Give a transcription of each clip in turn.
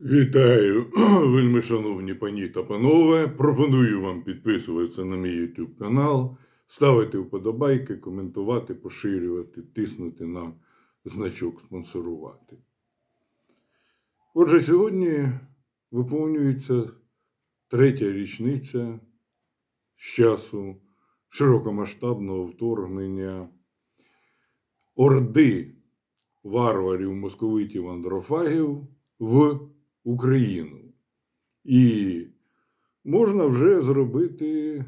Вітаю, вельми шановні пані та панове. Пропоную вам підписуватися на мій YouTube канал, ставити вподобайки, коментувати, поширювати, тиснути на значок спонсорувати. Отже, сьогодні виповнюється третя річниця з часу широкомасштабного вторгнення Орди варварів, московитів, андрофагів в Україну. І можна вже зробити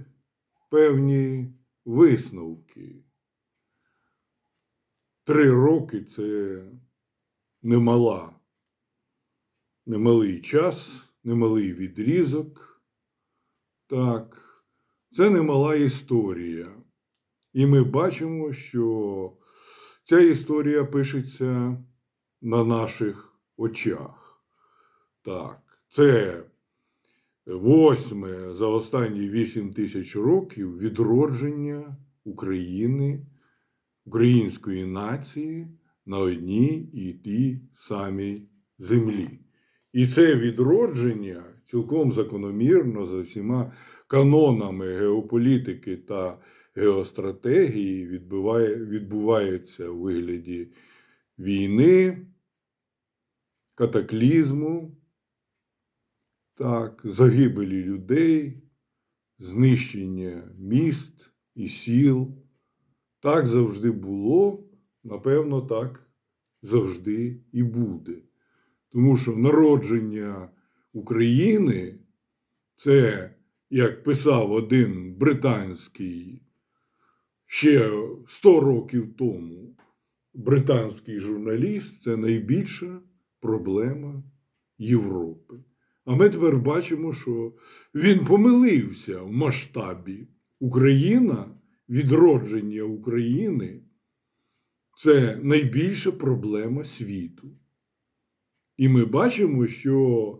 певні висновки. Три роки це немала, немалий час, немалий відрізок. Так, це немала історія. І ми бачимо, що ця історія пишеться на наших очах. Так, це восьме за останні вісім тисяч років відродження України, української нації на одній і тій самій землі. І це відродження цілком закономірно за всіма канонами геополітики та геостратегії відбуває, відбувається у вигляді війни, катаклізму, так, загибелі людей, знищення міст і сіл. Так завжди було, напевно, так завжди і буде. Тому що народження України це, як писав один британський ще 100 років тому британський журналіст, це найбільша проблема Європи. А ми тепер бачимо, що він помилився в масштабі. Україна, відродження України це найбільша проблема світу. І ми бачимо, що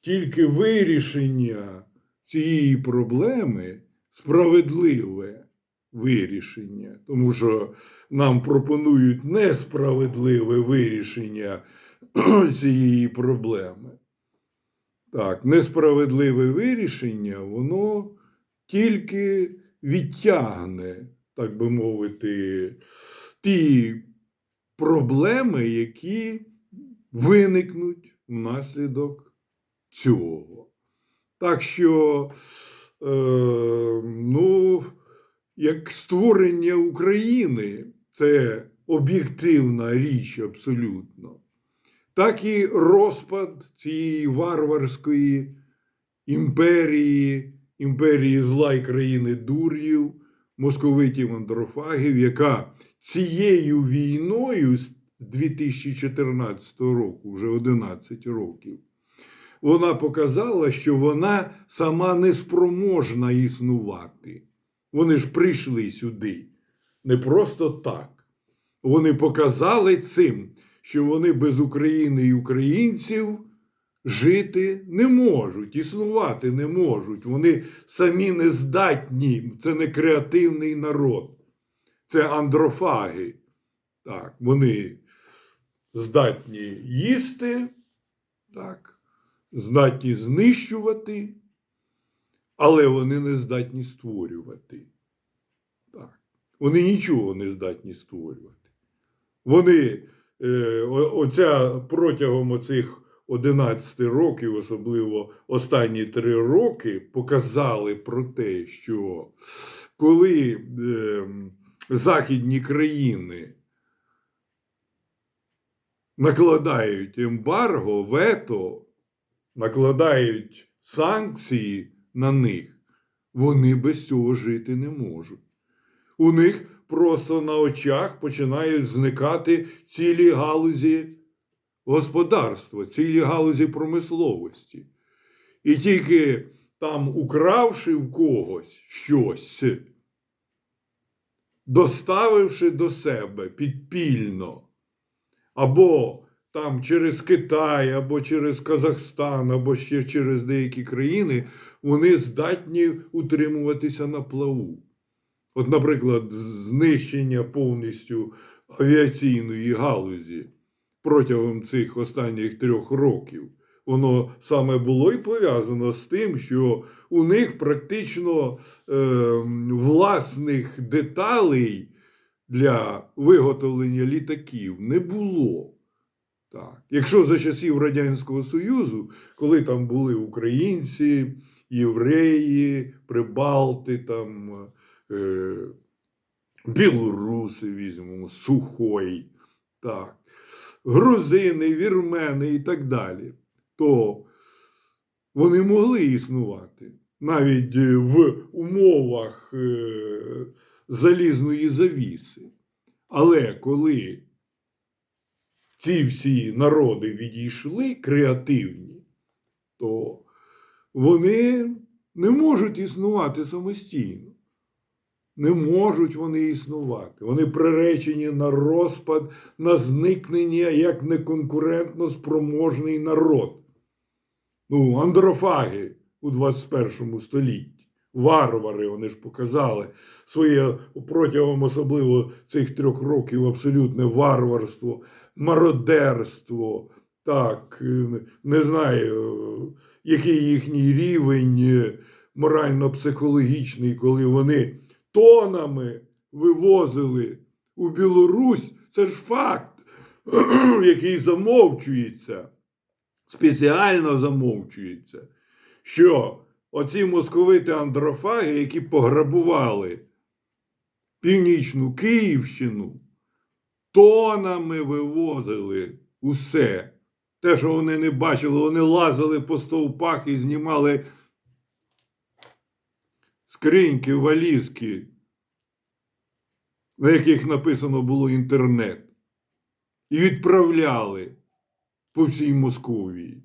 тільки вирішення цієї проблеми справедливе вирішення, тому що нам пропонують несправедливе вирішення цієї проблеми. Так, несправедливе вирішення, воно тільки відтягне, так би мовити, ті проблеми, які виникнуть внаслідок цього. Так що, е, ну, як створення України це об'єктивна річ абсолютно так і розпад цієї варварської імперії, імперії зла й країни дур'їв, московитів андрофагів, яка цією війною з 2014 року, вже 11 років, вона показала, що вона сама не спроможна існувати. Вони ж прийшли сюди не просто так. Вони показали цим, що вони без України і українців жити не можуть, існувати не можуть. Вони самі не здатні. Це не креативний народ, це андрофаги. Так, Вони здатні їсти, так, здатні знищувати, але вони не здатні створювати. Так. Вони нічого не здатні створювати. Вони оця протягом оцих 11 років, особливо останні 3 роки, показали про те, що коли е, західні країни накладають ембарго, вето, накладають санкції на них, вони без цього жити не можуть. У них просто на очах починають зникати цілі галузі господарства, цілі галузі промисловості. І тільки там, укравши в когось щось, доставивши до себе підпільно, або там через Китай, або через Казахстан, або ще через деякі країни, вони здатні утримуватися на плаву. От, наприклад, знищення повністю авіаційної галузі протягом цих останніх трьох років. воно саме було і пов'язано з тим, що у них практично е, власних деталей для виготовлення літаків не було. Так. Якщо за часів Радянського Союзу, коли там були українці, євреї, прибалти, там, білоруси, візьмемо, сухой, так, грузини, вірмени і так далі, то вони могли існувати навіть е, в умовах е, залізної завіси. Але коли ці всі народи відійшли креативні, то вони не можуть існувати самостійно. Не можуть вони існувати. Вони приречені на розпад, на зникнення як неконкурентно спроможний народ. Ну, андрофаги у 21 столітті. Варвари, вони ж показали своє протягом особливо цих трьох років абсолютне варварство, мародерство. Так, е, не знаю, який їхній рівень е, морально-психологічний, коли вони тонами вивозили у Білорусь, це ж факт, який замовчується, спеціально замовчується, що оці московити андрофаги, які пограбували північну Київщину, тонами вивозили усе. Те, що вони не бачили, вони лазили по стовпах і знімали скриньки, валізки, на яких написано було інтернет, і відправляли по всій Московії.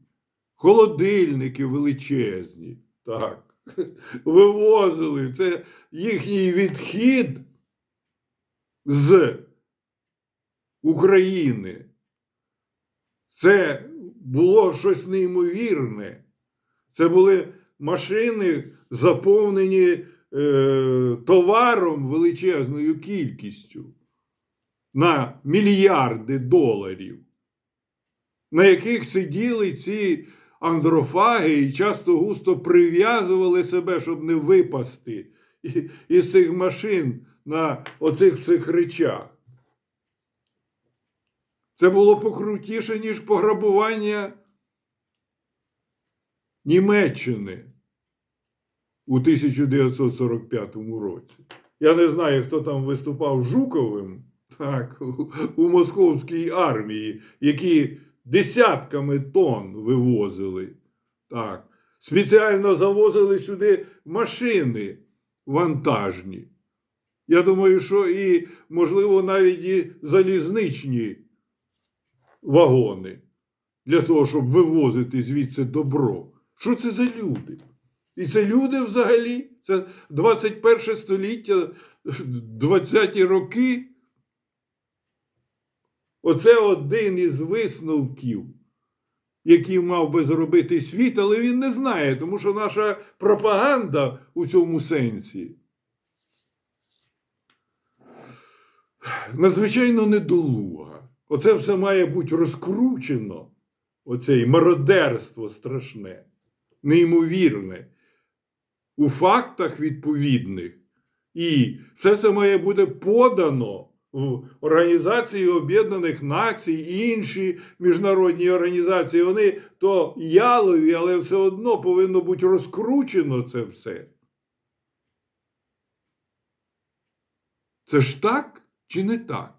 Холодильники величезні, так, вивозили. Це їхній відхід з України. Це було щось неймовірне. Це були машини, заповнені е, товаром величезною кількістю на мільярди доларів, на яких сиділи ці андрофаги і часто густо прив'язували себе, щоб не випасти із цих машин на оцих всіх речах. Це було покрутіше, ніж пограбування Німеччини у 1945 році. Я не знаю, хто там виступав Жуковим так, у, московській армії, які десятками тонн вивозили. Так. Спеціально завозили сюди машини вантажні. Я думаю, що і, можливо, навіть і залізничні вагони для того, щоб вивозити звідси добро. Що це за люди? І це люди взагалі, це 21 століття, 20-ті роки. Оце один із висновків, який мав би зробити світ, але він не знає, тому що наша пропаганда у цьому сенсі надзвичайно недолуга. Оце все має бути розкручено, оце і мародерство страшне, неймовірне, у фактах відповідних. І все це має бути подано в Організації Об'єднаних Націй і інші міжнародні організації. Вони то ялові, але все одно повинно бути розкручено це все. Це ж так чи не так?